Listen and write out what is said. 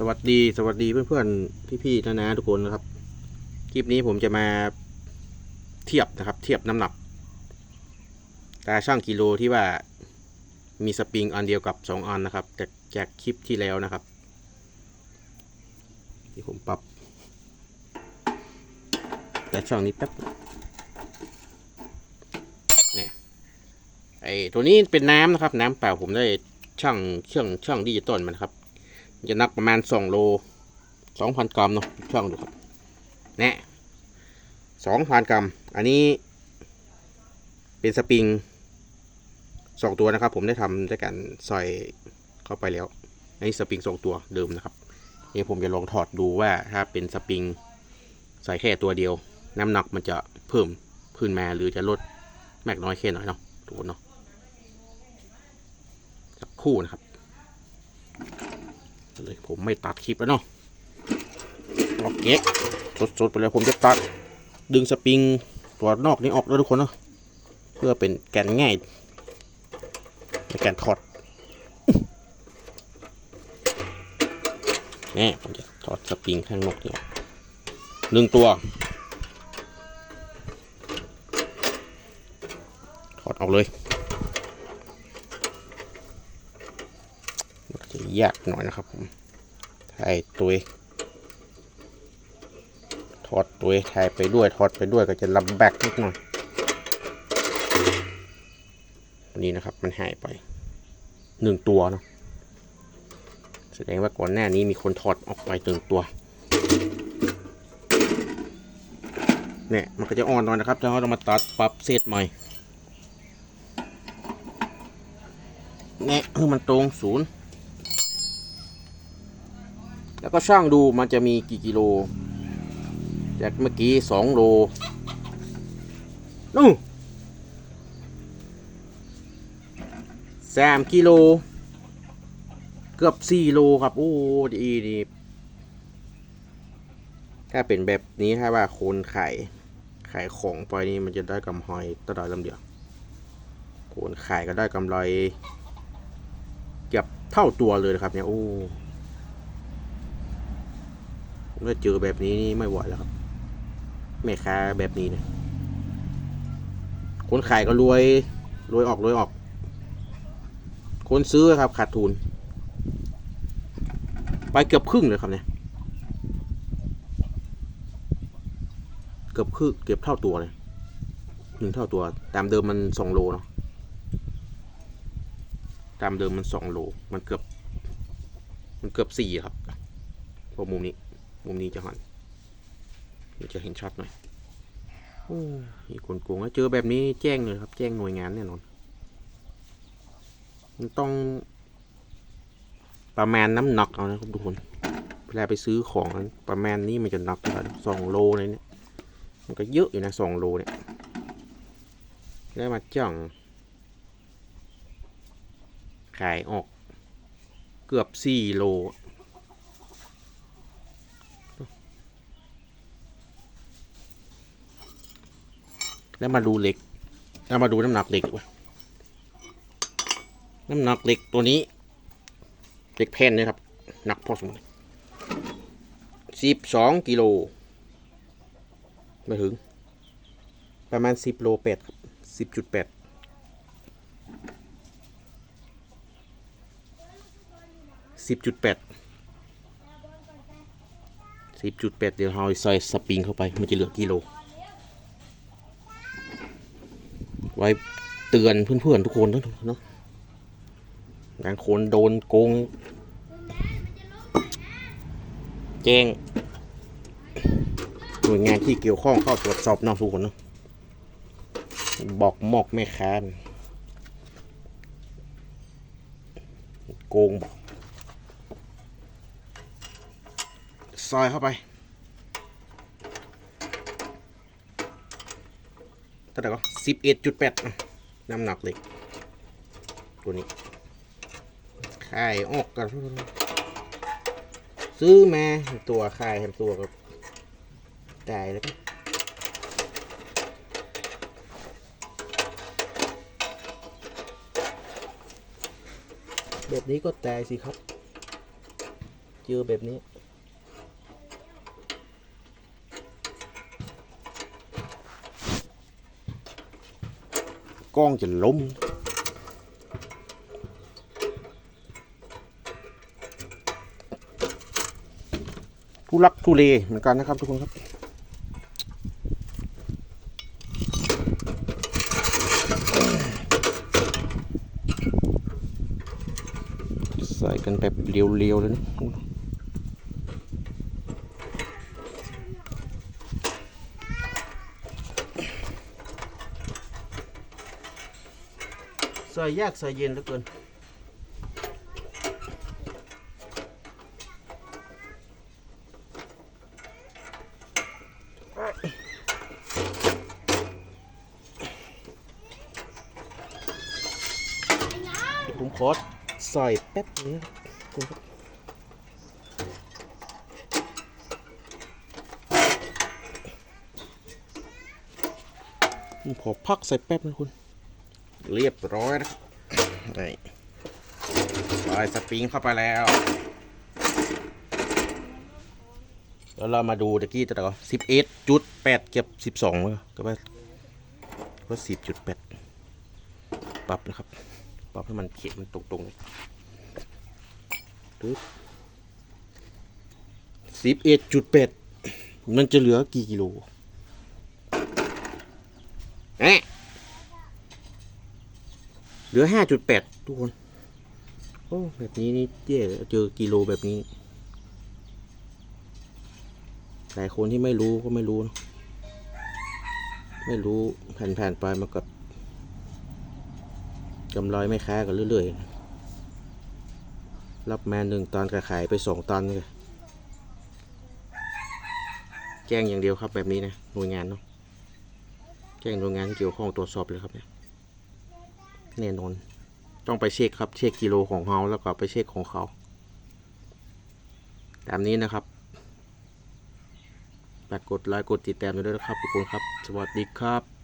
สวัสดีสวัสดีเพื่อนๆพี่ๆนะนะทุกคนนะครับ คลิปนี้ผมจะมาเทียบนะครับ เทียบน้ำหนักตาช่างกิโลที่ว่ามีสปริงอันเดียวกับสองอันนะครับจากจากคลิปที่แล้วนะครับ ที่ผมปรับแต่ช่องนี้แป๊บเนี่ยไอตัวนี้เป็นน้ำนะครับ น้ำเปล่าผมได้ช่างเครื่องช่างดิจิตอลมันครับ จะนักประมาณสองโลสองพันกรัมเนาะช่องดูครับแน่สองพันกรัม อันนี้ เป็นสปริงสองตัวนะครับ ผมได้ทำด้วยกันใส่เข้าไปแล้วอันนี้สปริงสองตัวเดิมนะครับนี่ผมจะลองถอดดูว่าถ้าเป็นสปริงใส่แค่ตัวเดียว น้ำหนักมันจะเพิ่มขึ้นมาหรือจะลดแมกน้อยแค่ไหนเนาะทุกคนเนาะสักคู่นะครับ เลยผมไม่ตัดคลิปแล้วเนาะโอเคสดๆไปเลยผมจะตัดดึงสปริงตัวนอกนี้ออกแล้วทุกคนเนาะเพื่อเป็นแกนง่ายในการถอดนี่ผมจะถอดสปริงข้างนอกนี่ออกหนึ่งตัว ถอดออกเลยมันก็จะ ยากหน่อยนะครับผมถ่ายตัวถอดตัวถ่ายไปด้วยถอดไปด้วยก็จะลำแบกนิดหน่อยนนี้นะครับมันหายไปหนึ่งตัวเนาะแสดงว่าก่อนหน้านี้มีคนถอดออกไปหนึ่งตัวเนี่ยมันก็จะอ่อนหน่อยนะครับแล้วเรามาตัดปรับเซตใหม่เนี่ยให้มันตรงศูนย์ แล้วก็ช่างดูมันจะมีกี่กิโล จากเมื่อกี้สองโลนู่นสามกิโล เกือบสี่โลครับ โอ้ดีดีถ้าเป็นแบบนี้ถ้าว่าคนขายขายของไปนี่มันจะได้กำไรตลอดลำเดียวคนขายก็ได้กำไรเกือบเท่าตัวเลยนะครับเนี่ย โอ้ ผมถ้าเจอแบบนี้นี่ไม่ไหวแล้วครับแม่ค้าแบบนี้เนี่ยคนขายก็รวยรวยออกรวยออก คนซื้อครับขาดทุน ไปเกือบครึ่งเลยครับเนี่ยเกือบครึ่งเกือบเท่าตัวเลยหนึ่งเท่าตัว ตามเดิมมันสองโลเนาะตามเดิมมันสองโล มันเกือบ มันเกือบสี่ครับพราะมุมนี้ มุมนี้จะหันจะเห็นชัดหน่อยโอ้มีคนโกงถ้าเจอแบบนี้แจ้งเลยครับ แจ้งหน่วยงานแน่นอนมันต้องประมาณน้ำหนักเอานะครับทุกคน เวลาไปซื้อของประมาณนี้มันจะหนักเท่าไหร่สองโลเลยเนี่ย มันก็เยอะอยู่นะสองโลเนี่ย แล้วมาจ่อง ขายออกเกือบสี่โล แล้วมาดูเหล็กแล้วมาดูน้ำหนักเหล็กดีกว่าน้ำหนักเหล็กตัวนี้เหล็กแผ่นนะครับ หนักพอสมควรสิบสองกิโลไม่ถึง ประมาณสิบโลแปดครับสิบจุดแปดสิบจุดแปดสิบจุดแปดเดี๋ยวเราใส่สปริงเข้าไป มันจะเหลือกิโล ไว้เตือนเพื่อนๆทุกคนนะเนาะบางคนโดนโกง แจ้งหน่วยงานที่เกี่ยวข้องเข้าตรวจสอบนอกทุกคนเนาะบอกหมอกแม่ค้านโกงบอกซอยเข้าไป ท่าไหร่ก็สิบเอ็ดจุดแปดน้ำหนักเหล็ก ตัวนี้ไขายออกกัน ซื้อมาตัวไขายทำตัวก็จ่ายแล้วก็แบบนี้ก็จ่ายสิครับ เจอแบบนี้ กล้องจะล้มผู้รักทุเลเหมือนกันนะครับทุกคนครับ ใส่กันแบบเรียวๆเลยนะ ใส่ยากใส่เย็นเหลือเกินผมขอใส่แป๊บนี้คุณครับผมขอพักใส่แป๊บนะคุณ เรียบร้อยนะครับนี่ใส่สปริงเข้าไปแล้ว แล้วเรามาดูตะกี้ตัวไหนก็สิบเอ็ดจุดแปดเก็บสิบสองก็ว่าก็สิบจุดแปดปรับนะครับ ปรับให้มันเขียนมันตรงๆเลยปึ๊บสิบเอ็ดจุดแปดมันจะเหลือกี่กิโลเอ๊ะ เหลือห้าจุดแปดทุกคน โอ้ แบบนี้นี่เจ๊เจอกิโลแบบนี้ หลายคนที่ไม่รู้ก็ไม่รู้นะไม่รู้แผ่นๆไปมากับกำไรไม่ค้ากันเรื่อยๆ รับแมาหนึ่งตอนก็ขายไปสองตอนเลยแจ้งอย่างเดียวครับแบบนี้นะหน่วยงานเนาะแจ้งหน่วยงานที่เกี่ยวข้องตรวจสอบเลยครับเนี่ย แน่นอน ต้องไปเช็คครับเช็คกิโลของเขาแล้วก็ไปเช็คของเขาตามนี้นะครับฝากกดไลค์กดติดตามด้วยนะครับทุกคนครับ สวัสดีครับ